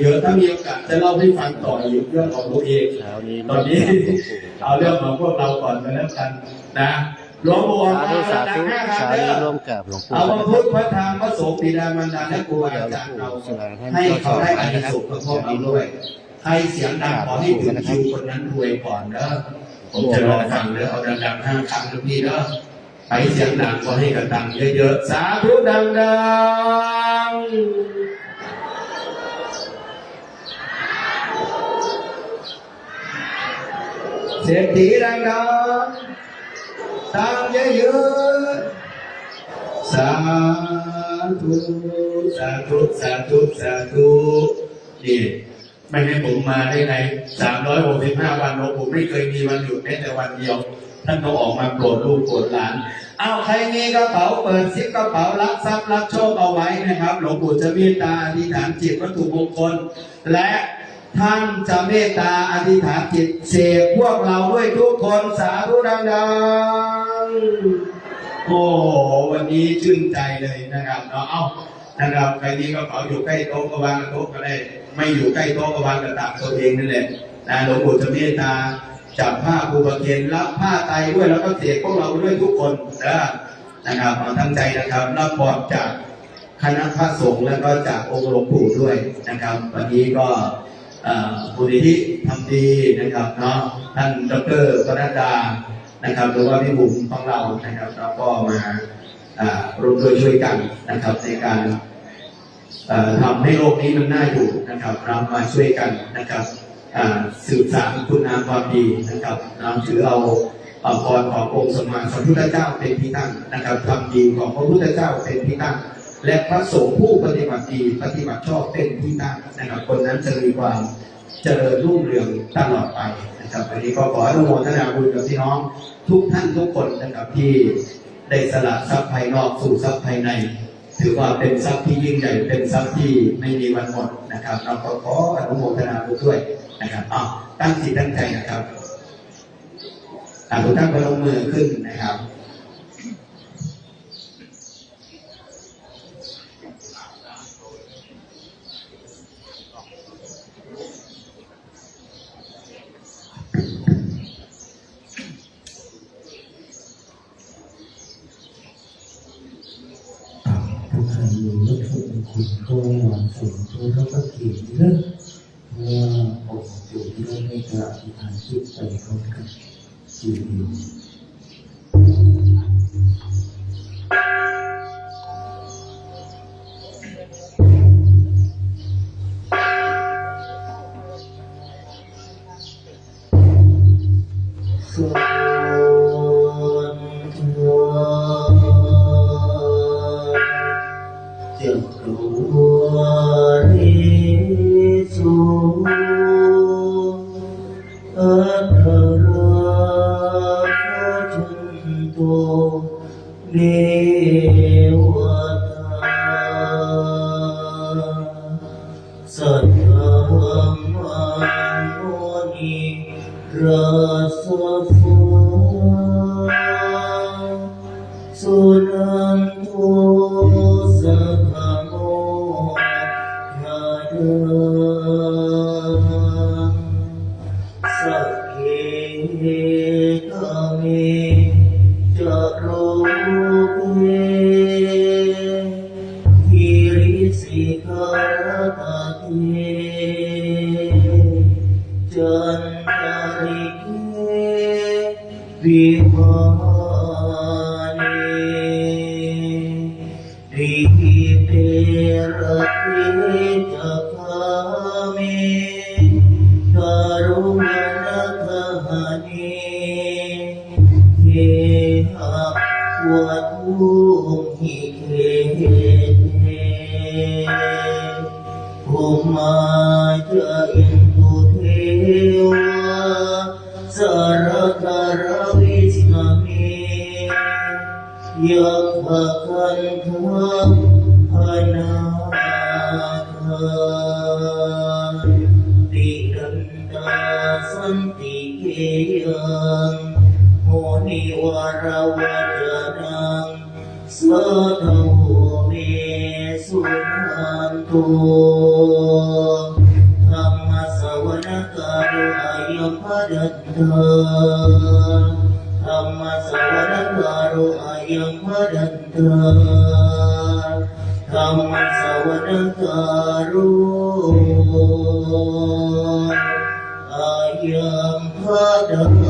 เยอะๆ ถ้ามีโอกาสจะเล่าให้ฟังต่ออีกเรื่องของตัวเองเช้านี้ตอนนี้ เอาเรื่องของพวกเราก่อนกันแล้วกันนะหลวงปู่สาธุสาดัธุงห้าครั้เช้างเด้นี้อร่วมกับหลวงปู่เอาพระนะคพุรัทบธพระธรรมพระสงฆ์บิดามารดาและครูอาจารย์เราให้เขาได้อานิสงส์กับพวกเราด้วยใครเสียงดังขอให้ถึงคิวคนนั้นรวยก่อนเด้อผมจะรอฟังเด้อเอาดังๆห้าครั้งทุกทีเด้อใครเสียงดังขอให้กระดังเยอะๆสาธุดังๆ ศรษฐีดังๆตังเยอะๆสาธุสาธุสาธุสาธุนี่ไม่ให้ผมมาได้ไงสามร้อยหกสิบห้าวันผมไม่เคยมีวันหยุดแม้แต่วันเดียว ท่านต้องออกมาโปรดลูกโปรดหลาน เอาใครมีกระเป๋าเปิดซิปกระเป๋ารับทรัพย์รับโชคเอาไว้นะครับ หลวงปู่จะมตตาอธิษฐานจิตวัตถุมงคลและ ท่านจะเมตตาอธิษฐานจิตเสกพวกเราด้วยทุกคนสาธุดังๆ โอ้โหวันนี้ชื่นใจเลยนะครับเนาะเอ้านะครับใครมีกระเป๋าอยู่ใกล้โต๊ะก็วางกับโต๊ะก็ได้ไม่อยู่ใกล้โต๊ะก็วางกับตักตัวเองนั่นแหละนะหลวงปู่จะเมตตาจับผ้าภูประเคนรับผ้าไตด้วยแล้วก็เสกพวกเราด้วยทุกคนนะนะครับเอาทั้งใจนะครับรับพรจากคณะพระสงฆ์แล้วก็จากองค์หลวงปู่ด้วยนะครับ วันนี้ก็ เอ่อบุญที่ทำดีนะครับเนาะท่านดรปนัดดานะครับหรือว่าพี่บุ๋มของเรานะครับเราก็มาอ่ารวมด้วยช่วยกันนะครับในการทำให้โลกนี้มันน่าอยู่นะครับเรามาช่วยกันนะครับอ่าสืบสานคุณงามความดีนะครับเราถือเอาเอาพรขององค์สมมาสัมพุทธเจ้าเป็นที่ตั้งนะครับทำดีของพระพุทธเจ้าเป็นที่ตั้ง และพระสงฆ์ผู้ปฏิบัติดีปฏิบัติชอบเป็นที่ตั้งนะครับคนนั้นจะมีความเจริญรุ่งเรืองตลอดไปนะครับวันนี้ก็ขออนุโมทนาบุญกับพี่น้องทุกท่านทุกคนนะครับที่ได้สละทรัพย์ภายนอกสู่ทรัพย์ภายใน ถือว่าเป็นทรัพย์ที่ยิ่งใหญ่เป็นทรัพย์ที่ไม่มีวันหมดนะครับ เราก็ขออนุโมทนาบุญด้วยนะครับอ้าวตั้งจิตตั้งใจนะครับอ่าทุกท่านก็ลงมือขึ้นนะครับ ผู้ใครอยู่วัตถุมงคลก็หวังสูงตัว แล้วก็เรื่องเมื่องค์อยู่ที่ได้ในกระอธิษฐานจิดไปพร้อมกันสี่เดีย วตาสัทธังมังโมนิราสฟุสุนันโทสัทธโมยาดสัพเพกามิ รุอายังพดันตาธรรมสวัสดิการุอายังพดัน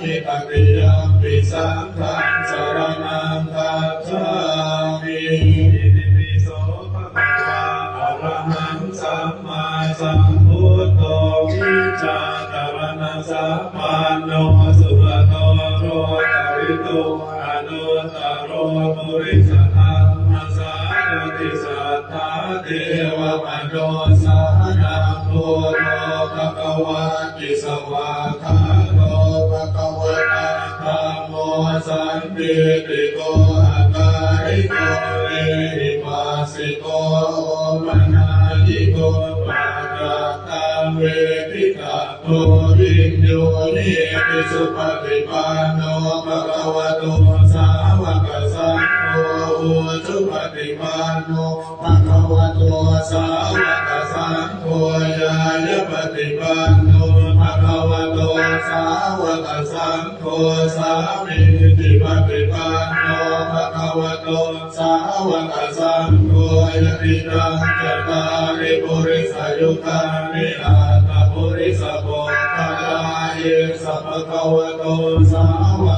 มิตติยมปิสังฆังสรณังคัจฉามิอิติปิโสภะคะวะอรหังสัมมาสัมพุทโธวิชาตรณะสัพพันโนสุขโตโรตวิโตอนุตโรมุริสธรรมสารติสัทธาเทวมโนสานังโพโลภะคะวะติสวาคา สันติติโกอาการิโกเอหิปัสสิโกโอมนายิโกปัจจตังเวทิตาโทวิญโยนิปิสุปฏิปันโนภะคะวะโตสาว สุปฏิปันโนภะคะวะโตสาวกสังโฆญาญปฏิปันโนภะคะวะโตสาวกสังโฆสามีจิปฏิปันโนภะคะวะโตสาวกสังโฆยะติตังจตาริปุริสายุคามิอาตาปุริสโภคาลาเยสัพพะคะวะโตสาวก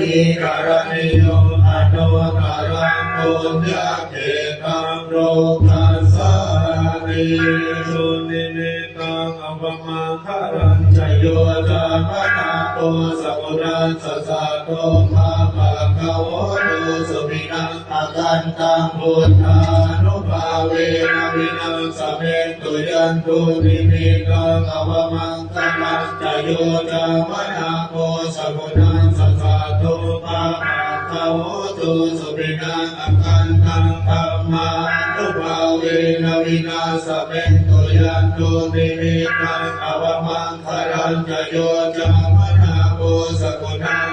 ริกรณิยมอโนการังปุญญาเกตังโรคัสสานิสุนิมิตังอัปมาคารัญจโยจามนาโตสัพพุนัสสะโตภา วะโตสุมินังอากันตังพุทธานุภาเวนะวินังสเมตุยันตุนิมิตังอัปมังคารัญจโยจามนาโตสัพพุนัสสะสสะตภาภะคะวะโตสุมินังอากันตังธรรมานุภาเวนะวินาสเมตุยันตุนิมิตังอัปมังคารัญจโยจามนาโตสัพพุนัง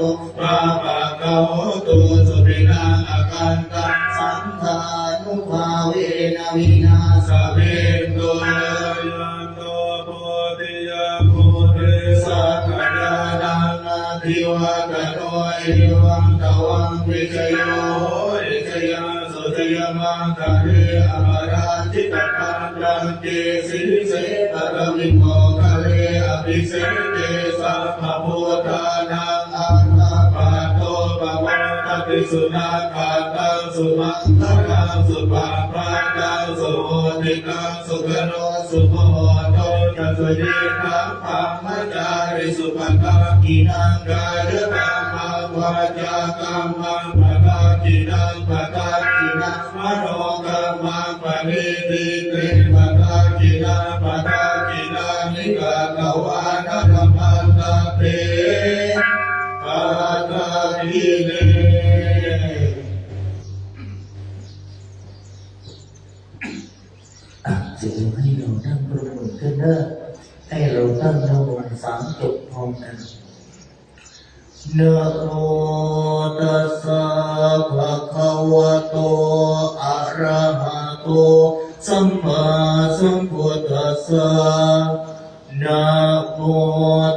สสะสะโตภะคะวะโตสุมินังอากันตังสังฆานุภาเวนะ วินาสะเมตุยันโตโพธิยะโพธิสักขยานานาทิวะกะโนยวังตวังวิจโยวิจยาสุตยมังคะเรอมราจิตปันดังเกสิเสตระวิโมคะเรอภิเสเกสัพพะ ติสุนาคาตังสุมังคลังสุปาปาตังสุโหติกังสุขโนสุโมโตจัสยิทังธรรมจาริสุปันตากินังกายกรรมังวาจากรรมังปะตากินังปะตากินังมโนกรรมังปณิติติปะตากินังปะตากินังนิกาตวานะามจบพร้อมกันนะโมตัสสะภะคะวะโตอะระหะโตสัมมาสัมพุทธัสสะนะโม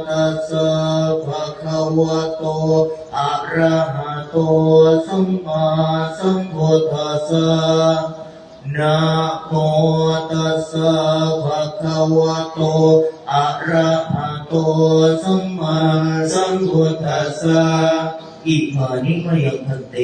ตัสสะภะคะวะโตอะระหะโตสัมมาสัมพุทธัสสะนะโมตัสสะภะคะวะโตอะระหะ สัมมาสัมพุทธัสสะอิมานิมยังพันเต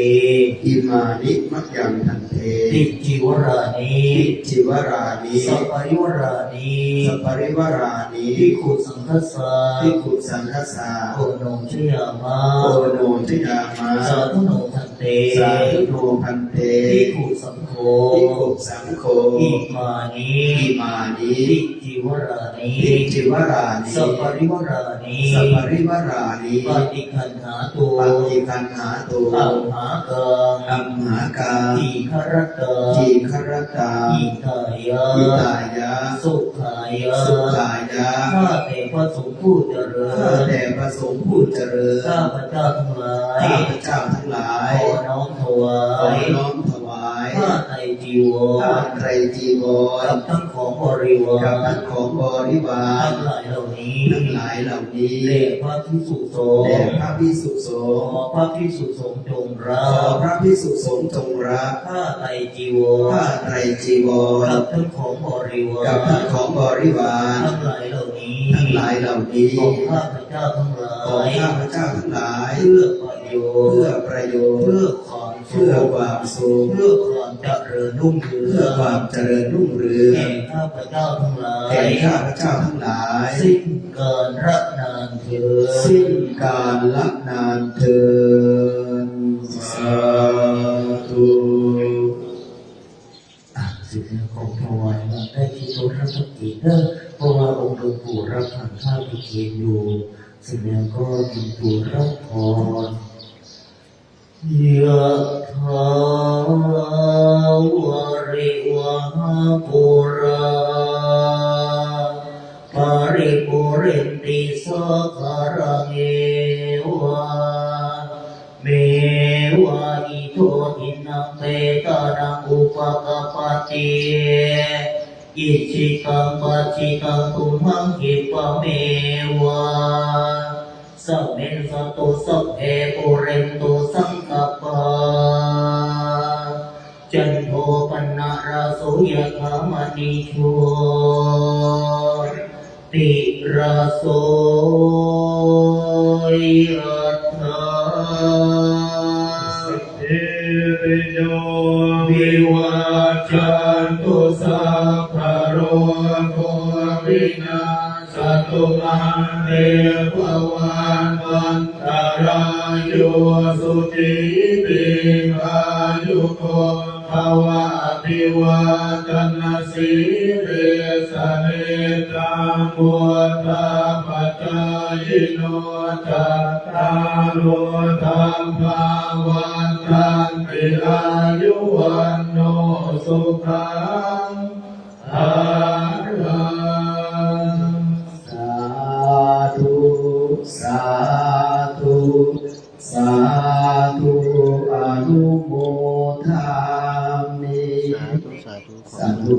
อิมานิมัจยังทันเทติจิวรานิทิจิวรานิสัปปริวรานิสัปริวารานิภิกขุสังฆสสะภิกขุสังฆสาโอโนชยามะโอโนทยามาสาธุโนทันเตสาธุโนพันเตภิกขุสังโฆ ภิกขุสังโฆอิมานิอิมานิติจิวรานิทิจิวรานิสัปปริวรานิสัปริวารานิปฏิคันหาตุปฏิคันหาตุอัมหากังอัมหากังทีครตังทีครตาอิตายะอิตายะสุขายะสุขายะข้าแต่พระสงฆ์ผู้เจริข้าญแต่พระสงฆ์ผู้เจริญข้าพเจ้าทั้งหลายข้าพเจ้าทั้งหลายขอน้อมถวาขอยน้อมถวายผ้าไตร จีวผ้ารไตรจีวรกับทั้งของบริวากับรทั้งของบริวารทั้งหลายเหล่านี้ทั้งหลายเหล่านี้เดชพระพิสุสงฆ์แด่พระพิสุสของฆ์พระพิสุสงฆ์จงรัขอกพระพิสุสงฆ์จงรักผ้าไตรจีวผ้ารไตรจีวกัรบทั้งของบริวารกับทั้งของบริวารทั้งหลายเหล่านี้ทั้งหลายเหล่านี้ของข้าพเจ้าทั้งหลาของยข้าพเจ้าทั้งหลายเพื่อประโยชน์เพื่อประโยชน์เพื่อความสุ เพื่อขความสุขเพื่อความเจริญรุ่งเรืเพื่อองความเจริญรุ่งเรืองแก่ข้าพเจ้าทั้งหลายแก่ข้าพเจ้าทั้งหลาย สิ้นการระนานเถิดสิ้นการละนานเทินสาธุอะสิ่งนี้ของถวายมาได้ที่โต๊ะรับสักกีเด้อเพราะว่าองค์หลวงปู่รับผ่านข้าวไปเคียนอยู่สิ่งนี้ก็มีตัวรับพรยะถาวาริวหาปุราปาริปุเรนติสคารังเอวะเมวะอิโตทินังเปตานังอุปกปปติอิชิตังปัจจิตังตุมหังคิปะเมวะสัพเพสัตตุสัพเพปุเรน ตปาจันโทปนะราโสยธามณิโชติราโสยธาเอริโยวิวัจจัจันตุสัพพพะโรโรโควินาสตุมาเตภวันวันตรายโยสุติ จายโนจัตตารุธรรมวันทันติอายุวันโนสุขังสาธุสาธุสาธุสาธุอนุโมทามิสาธุ